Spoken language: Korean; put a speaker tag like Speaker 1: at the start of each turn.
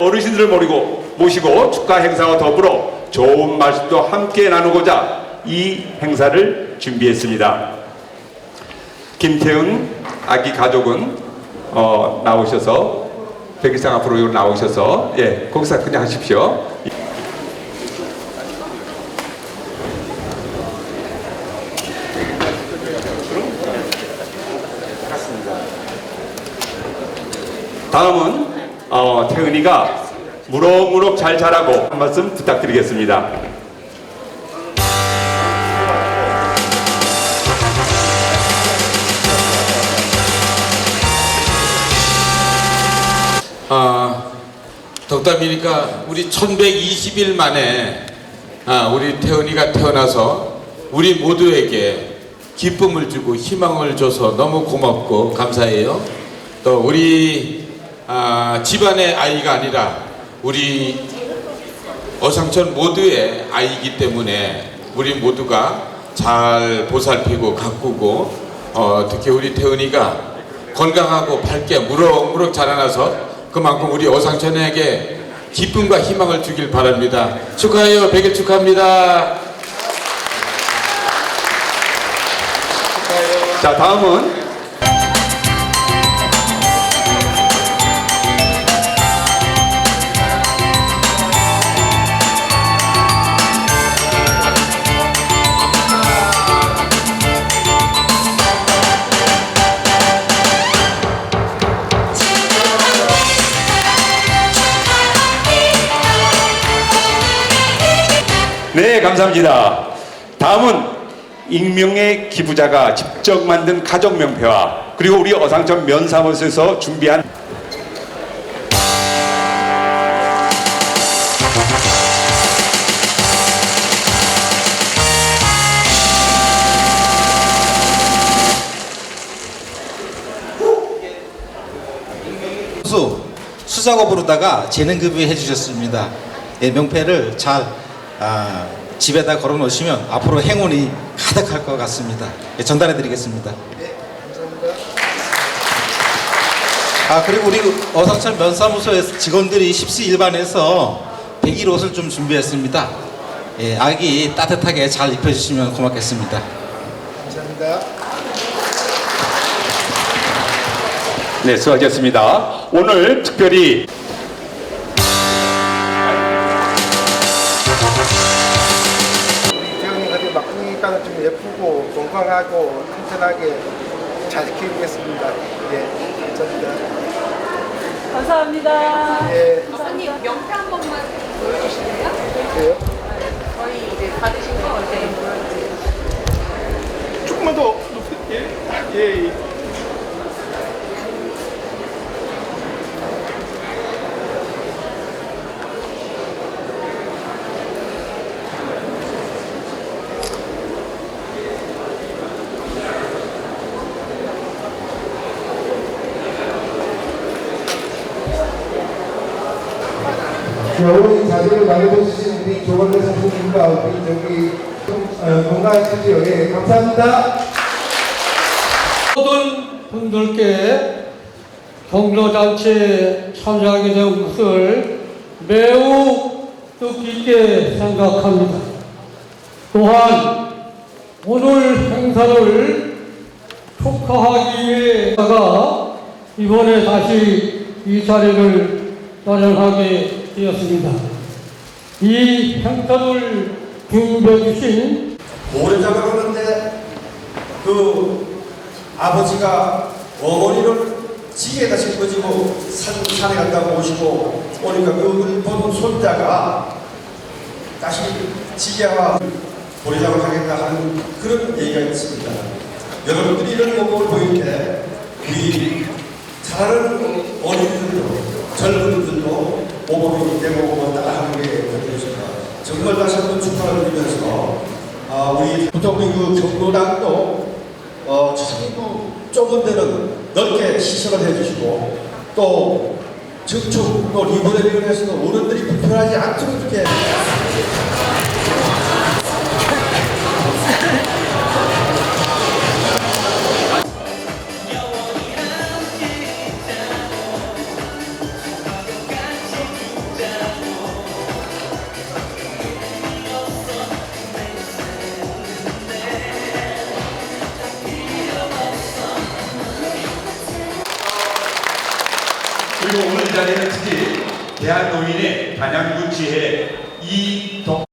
Speaker 1: 어르신들을 모시고 모시고 축하 행사와 더불어 좋은 말씀도 함께 나누고자 이 행사를 준비했습니다. 김태은 아기 가족은 어, 나오셔서 백일상 앞으로 나오셔서 예 거기서 그냥 하십시오. 다음은 어, 태은이가 무럭무럭 잘 자라고 한 말씀 부탁드리겠습니다.
Speaker 2: 아, 덕담이니까 우리 1120일 만에 아, 우리 태은이가 태어나서 우리 모두에게 기쁨을 주고 희망을 줘서 너무 고맙고 감사해요. 또 우리 아, 집안의 아이가 아니라 우리 어상천 모두의 아이이기 때문에 우리 모두가 잘 보살피고 가꾸고 어, 특히 우리 태은이가 건강하고 밝게 무럭무럭 자라나서 그만큼 우리 어상천에게 기쁨과 희망을 주길 바랍니다. 축하해요. 100일 축하합니다.
Speaker 1: 자 다음은 네 감사합니다. 다음은 익명의 기부자가 직접 만든 가족 명패와 그리고 우리 어상천 면사무소에서 준비한
Speaker 3: 수 수작업 부르다가 재능급여 해주셨습니다. 예, 명패를 잘 아, 집에다 걸어 놓으시면 앞으로 행운이 가득할 것 같습니다. 예, 전달해 드리겠습니다. 아 그리고 우리 어상천 면사무소의 직원들이 십시 일반에서 백일 옷을 좀 준비했습니다. 예, 아기 따뜻하게 잘 입혀주시면 고맙겠습니다.
Speaker 1: 네 수고하셨습니다. 오늘 특별히
Speaker 4: 좀 예쁘고 건강하고 튼튼하게 잘 키우겠습니다. 예, 감사합니다.
Speaker 5: 감사합니다.
Speaker 4: 예,
Speaker 5: 선생님 명패 한 번만 보여주실래요?
Speaker 4: 그래요?
Speaker 5: 저희 이제 받으신 거 보여주세요.
Speaker 4: 조금만 더 높이, 예, 예.
Speaker 6: 겨울이 자리를 마련해주신 우리 조건대 선생님과 우리 어, 건강하시죠? 예, 감사합니다.
Speaker 7: 모든 분들께 경로잔치에 참여하게 된 것을 매우 뜻깊게 생각합니다. 또한 오늘 행사를 축하하기 위해다가 이번에 다시 이 자리를 마련하게 되었습니다. 이 행사를 준비해 주신
Speaker 8: 오래 잡아갔는데 그 아버지가 어머니를 지게에다 짊어지고 산, 산에 갔다가 오시고 오니까 그걸 본 손자가 다시 지게와 보리장을 하겠다 하는 그런 얘기가 있습니다. 여러분들이 이런 모습을 보일 때 우리 잘하는 어린이들도 젊은이들도 모범이 되고 따라하는 게 되겠습니다. 정말 다시 한번 축하를 드리면서 아, 우리 부통령 그 경로당도 어, 자기도 좁은 데는 넓게 시설을 해주시고 또 증축 또 리모델링을 해서 어른들이 불편하지 않도록 이렇게
Speaker 1: 그리고 오늘 이 자리는 특히 대한노인의 단양구 지회 이덕